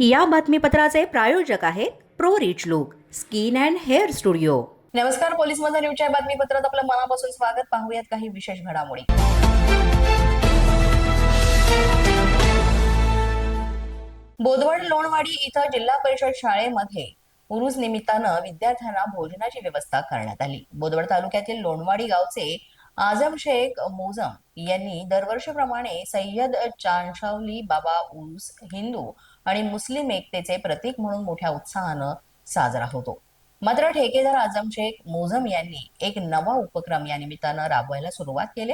या बातमीपत्राचे प्रायोजक आहेत pro rich look skin and hair studio. नमस्कार पोलीस माझा न्यूजच्या बातमीपत्रात आपलं मनापासून स्वागत. पाहूयात काही विशेष घडामोडी. बोदवड लोणवाडी इथं जिल्हा परिषद शाळेमध्ये उरुज निमित्तानं विद्यार्थ्यांना भोजनाची व्यवस्था करण्यात आली. बोदवड तालुक्यातील लोणवाडी गावचे आझम शेख मोजम यांनी दरवर्षीप्रमाणे सय्यद चांशावली बाबा उरुस हिंदू आणि मुस्लिम एकतेचे प्रतीक म्हणून मोठ्या उत्साहानं साजरा होतो. मात्र ठेकेदार आजम शेख मोझम यांनी एक नवा उपक्रम या निमित्तानं राबवायला सुरुवात केली.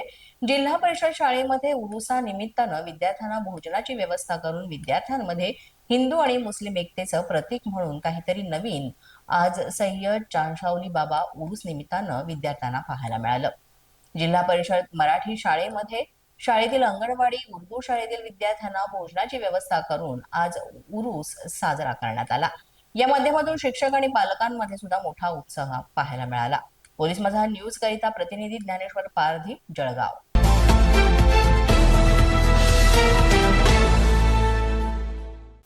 जिल्हा परिषद शाळेमध्ये उरुसा निमित्तानं विद्यार्थ्यांना भोजनाची व्यवस्था करून विद्यार्थ्यांमध्ये हिंदू आणि मुस्लिम एकतेचं प्रतीक म्हणून काहीतरी नवीन आज सय्यद चांशावली बाबा उरुस निमित्तानं विद्यार्थ्यांना पाहायला मिळालं. जिल्हा परिषद मराठी शाळेमध्ये शाळेतील अंगणवाडी उर्दू शाळेतील विद्यार्थ्यांना भोजनाची व्यवस्था करून आज उरूस साजरा करण्यात आला. या माध्यमातून शिक्षक आणि पालकांमध्ये सुद्धा मोठा उत्साह पाहायला मिळाला. पोलीस माझा न्यूज करिता प्रतिनिधी ज्ञानेश्वर पारधी जळगाव.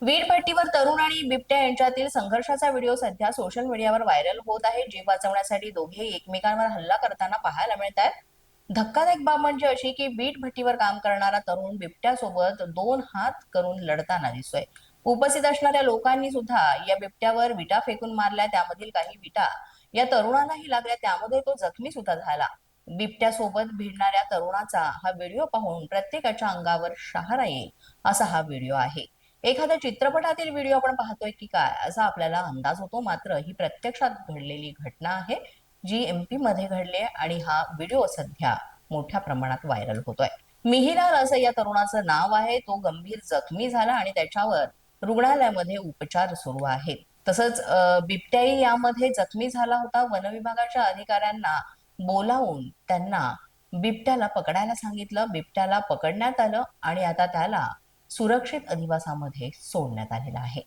वीटभट्टीवर तरुण आणि बिबट्या यांच्यातील संघर्षाचा व्हिडिओ सध्या सोशल मीडियावर व्हायरल होत आहे. जीव वाचवण्यासाठी दोघे एकमेकांवर हल्ला करताना पाहायला मिळत आहेत धक्कादायक बाब म्हणजे अशी की वीट भट्टीवर काम करणारा तरुण बिबट्यासोबत दोन हात करून लढताना दिसतोय. उपस्थित असणाऱ्या लोकांनी सुद्धा या बिबट्यावर विटा फेकून मारल्या त्यामधील काही विटा या तरुणालाही लागल्या त्यामध्ये तो जखमी सुद्धा झाला. बिबट्यासोबत भिडणाऱ्या तरुणाचा हा व्हिडिओ पाहून प्रत्येकाच्या अंगावर शहारा येईल असा हा व्हिडिओ आहे. एखाद्या चित्रपटातील व्हिडिओ आपण पाहतोय की काय असा आपल्याला अंदाज होतो मात्र ही प्रत्यक्षात घडलेली घटना आहे. जी एमपी मध्ये घडली आहे आणि हा व्हिडिओ सध्या मोठ्या प्रमाणात व्हायरल होतोय. मिहिलाल असं या तरुणाचं नाव आहे. तो गंभीर जखमी झाला आणि त्याच्यावर रुग्णालयामध्ये उपचार सुरू आहेत. तसंच बिबट्याई बिबट्याही यामध्ये जखमी झाला होता. वनविभागाच्या अधिकाऱ्यांना बोलावून त्यांना बिबट्याला पकडायला सांगितलं. बिबट्याला पकडण्यात आलं आणि आता त्याला सुरक्षित अधिवासामध्ये सोडण्यात आलेलं आहे.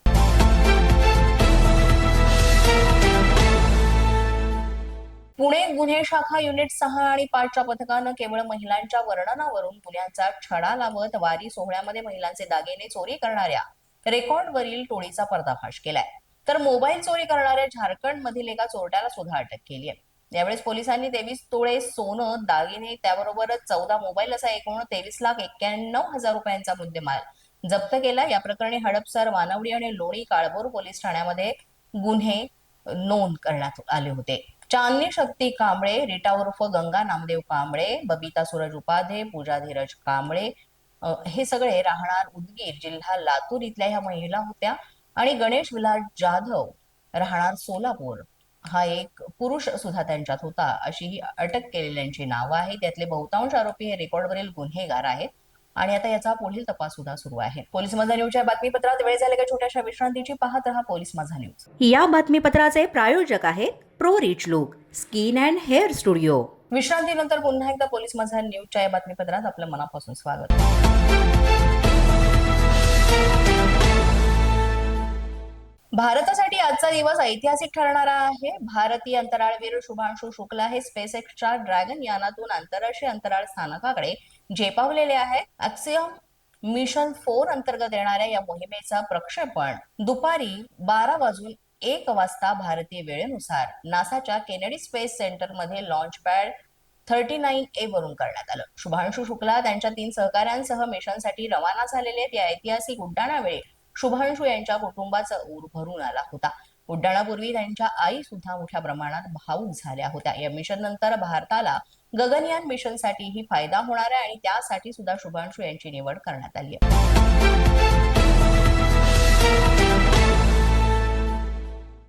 पुणे गुन्हे शाखा युनिट सहा आणि पाचच्या पथकानं केवळ महिलांच्या वर्णनावरून गुन्ह्यांचा छडा लावत वारी सोहळ्यामध्ये महिलांचे दागिने चोरी करणाऱ्या रेकॉर्डवरील टोळीचा पर्दाफाश केलाय. तर मोबाईल चोरी करणाऱ्या झारखंड मधील एका चोरट्याला सुद्धा अटक केली आहे. यावेळेस पोलिसांनी तेवीस तोळे सोनं दागिने त्याबरोबरच चौदा मोबाईल असा एकूण तेवीस लाख एक्क्याण्णव हजार रुपयांचा मुद्देमाल जप्त केला. या प्रकरणी हडपसर वानवडी आणि लोणी काळभोर पोलीस ठाण्यामध्ये गुन्हे नोंद करण्यात आले होते. चांदनी शक्ती कांबळे रीटा उर्फ गंगा नामदेव कांबळे बबिता सूरज उपाधे पूजा धीरज कांबळे हे सगळे राहणार उदगीर जिल्हा लातूर इथल्या ह्या महिला होत्या. आणि गणेश विलास जाधव राहणार सोलापूर. हा एक पुरुष सुद्धा त्यांच्यात होता. अशी ही अटक केलेल्यांची नावं आहेत. त्यातले बहुतांश आरोपी हे रेकॉर्डवरील गुन्हेगार आहेत. आणि आता याचा पुढील तपास सुद्धा सुरू आहे. पोलीस माझा न्यूजच्या बातमीपत्रात वेळ झाले का छोट्याशा विश्रांतीची पाहत रहा पोलीस माझा न्यूज या बातमीपत्राचे प्रायोजक आहेत pro rich look skin and hair studio. विश्रांतीनंतर पुन्हा एकदा पोलीस माझा न्यूजच्या या बातमीपत्रात आपलं मनापासून स्वागत. भारतासाठी आजचा दिवस ऐतिहासिक ठरणारा आहे. भारतीय अंतराळवीर शुभांशु शुक्ला हे स्पेस एक्सच्या ड्रॅगन यानातून आंतरराष्ट्रीय अंतराळ स्थानकाकडे झेपावलेले आहेत ऍक्सियम मिशन फोर अंतर्गत येणाऱ्या या मोहिमेचा प्रक्षेपण दुपारी बारा वाजून एक वाजता भारतीय वेळेनुसार नासाच्या केनेडी स्पेस सेंटरमध्ये launch pad thirty nine A वरून करण्यात आलं. शुभांशु शुक्ला त्यांच्या तीन सहकाऱ्यांसह मिशनसाठी रवाना झालेले त्या ऐतिहासिक उड्डाणावेळी शुभांशु यांच्या कुटुंबाचा ऊर भरून आला होता. उड्डाणापूर्वी त्यांच्या आई सुद्धा मोठ्या प्रमाणात भावूक झाल्या होत्या. या मिशन नंतर भारताला गगनयान मिशनसाठीही फायदा होणार आहे आणि त्यासाठी सुद्धा शुभांशू यांची निवड करण्यात आली आहे.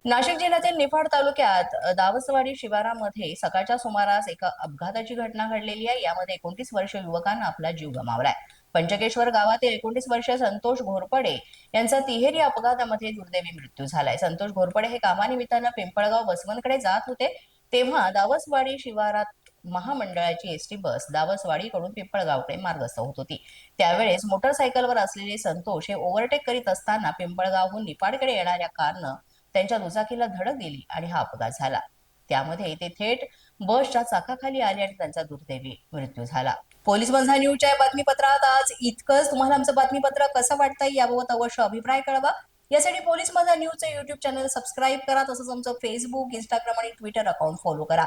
नाशिक जिल्ह्यातील निफाड तालुक्यात दावसवाडी शिवारामध्ये सकाळच्या सुमारास एका अपघाताची घटना घडलेली आहे. यामध्ये एकोणतीस वर्षीय युवकानं आपला जीव गमावलाय. पंचकेश्वर गावातील एकोणतीस वर्षीय संतोष घोरपडे यांचा तिहेरी अपघातामध्ये दुर्दैवी मृत्यू झालाय. संतोष घोरपडे हे कामानिमित्तानं पिंपळगाव बसवनकडे जात होते. तेव्हा दावसवाडी शिवारात महामंडळाची एसटी बस दावसवाडीकडून पिंपळगावकडे मार्गस्थ होत होती. त्यावेळेस मोटरसायकलवर असलेले संतोष हे ओव्हरटेक करीत असताना पिंपळगावहून निपाडकडे येणाऱ्या कारनं त्यांच्या दुचाकीला धडक दिली आणि हा अपघात झाला. त्यामध्ये ते थेट बसच्या चाकाखाली आले आणि त्यांचा दुर्दैवी मृत्यू झाला. पोलीस बंधा न्यूजच्या या बातमीपत्रात आज इतकंच. तुम्हाला आमचं बातमीपत्र कसं वाटतंय याबाबत अवश्य अभिप्राय कळवा. यासाठी पोलीस माझा न्यूजचं युट्यूब चॅनल सबस्क्राईब करा तसंच आमचं फेसबुक इंस्टाग्राम आणि ट्विटर अकाउंट फॉलो करा.